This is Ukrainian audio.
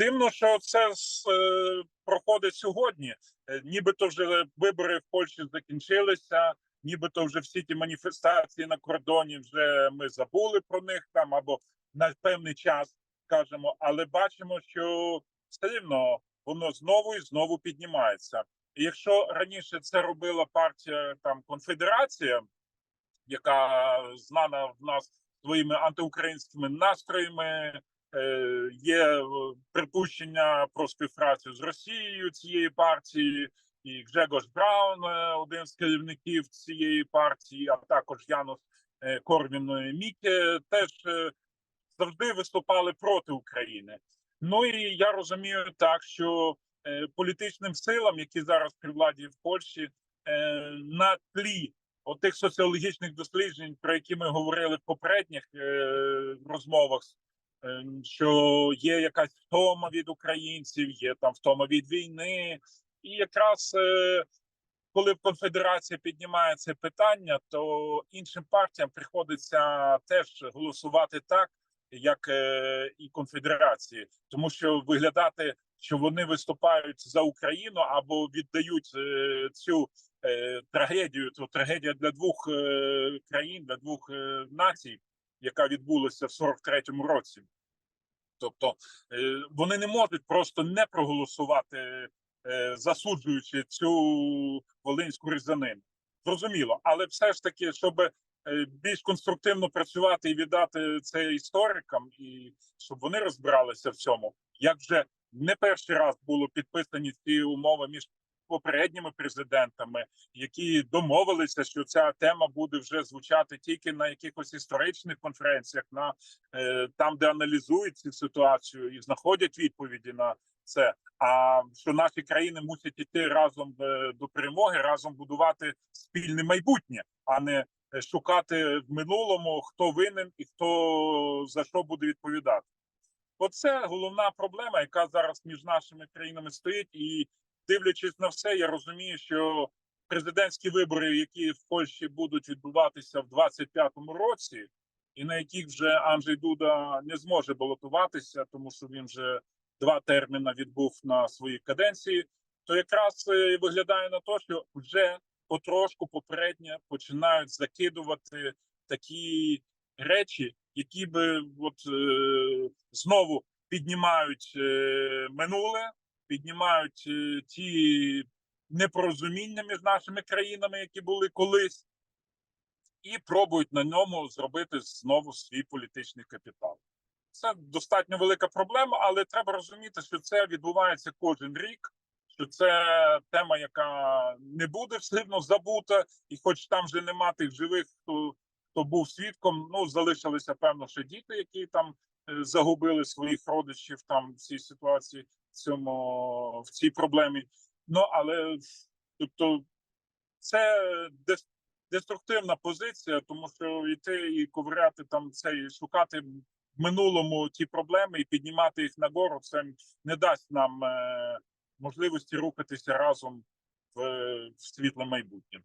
Дивно, що це е, проходить сьогодні. Е, Нібито вже вибори в Польщі закінчилися, нібито вже всі ті маніфестації на кордоні вже ми забули про них там або на певний час скажемо, але бачимо, що все рівно воно знову і знову піднімається. Якщо раніше це робила партія там Конфедерація, яка знана в нас своїми антиукраїнськими настроями, є е, припущення про співпрацю з Росією цієї партії, і Гжегош Браун, е, один з керівників цієї партії, а також Янус е, Корвін Міке, теж е, завжди виступали проти України. Ну і я розумію так, що е, політичним силам, які зараз при владі в Польщі, е, на тлі отих соціологічних досліджень, про які ми говорили в попередніх е, розмовах, е, що є якась втома від українців, є там втома від війни, і якраз е, коли в конфедерації піднімає це питання, то іншим партіям приходиться теж голосувати так, як е, і конфедерації, тому що виглядати, що вони виступають за Україну або віддають е, цю трагедію, то трагедія для двох країн, для двох націй, яка відбулася в 43-му році. Тобто е, вони не можуть просто не проголосувати, е, засуджуючи цю волинську різанину. Зрозуміло, але все ж таки, щоб е, більш конструктивно працювати і віддати це історикам, і щоб вони розбиралися в цьому, як вже не перший раз було підписані ці умови між попередніми президентами, які домовилися, що ця тема буде вже звучати тільки на якихось історичних конференціях, на е, там, де аналізують цю ситуацію і знаходять відповіді на це. А що наші країни мусять іти разом е, до перемоги, разом будувати спільне майбутнє, а не е, шукати в минулому, хто винен і хто за що буде відповідати. Оце головна проблема, яка зараз між нашими країнами стоїть, і дивлячись на все, я розумію, що президентські вибори, які в Польщі будуть відбуватися в 25-му році, і на яких вже Анджей Дуда не зможе балотуватися, тому що він вже два терміни відбув на своїй каденції, то якраз е, виглядає на те, що вже потрошку попередньо починають закидувати такі речі, які би от е, знову піднімають е, минуле, піднімають е, ті непорозуміння між нашими країнами, які були колись, і пробують на ньому зробити знову свій політичний капітал. Це достатньо велика проблема, але треба розуміти, що це відбувається кожен рік. Що це тема, яка не буде одно забута, і хоч там вже нема тих живих, хто хто був свідком, ну залишилися певно ще діти, які там е, загубили своїх родичів там в цій ситуації, цьому в цій проблемі. Ну але тобто це деструктивна позиція, тому що йти і ковиряти там це і шукати в минулому ті проблеми і піднімати їх нагору, це не дасть нам е, можливості рухатися разом в, в світле майбутнє.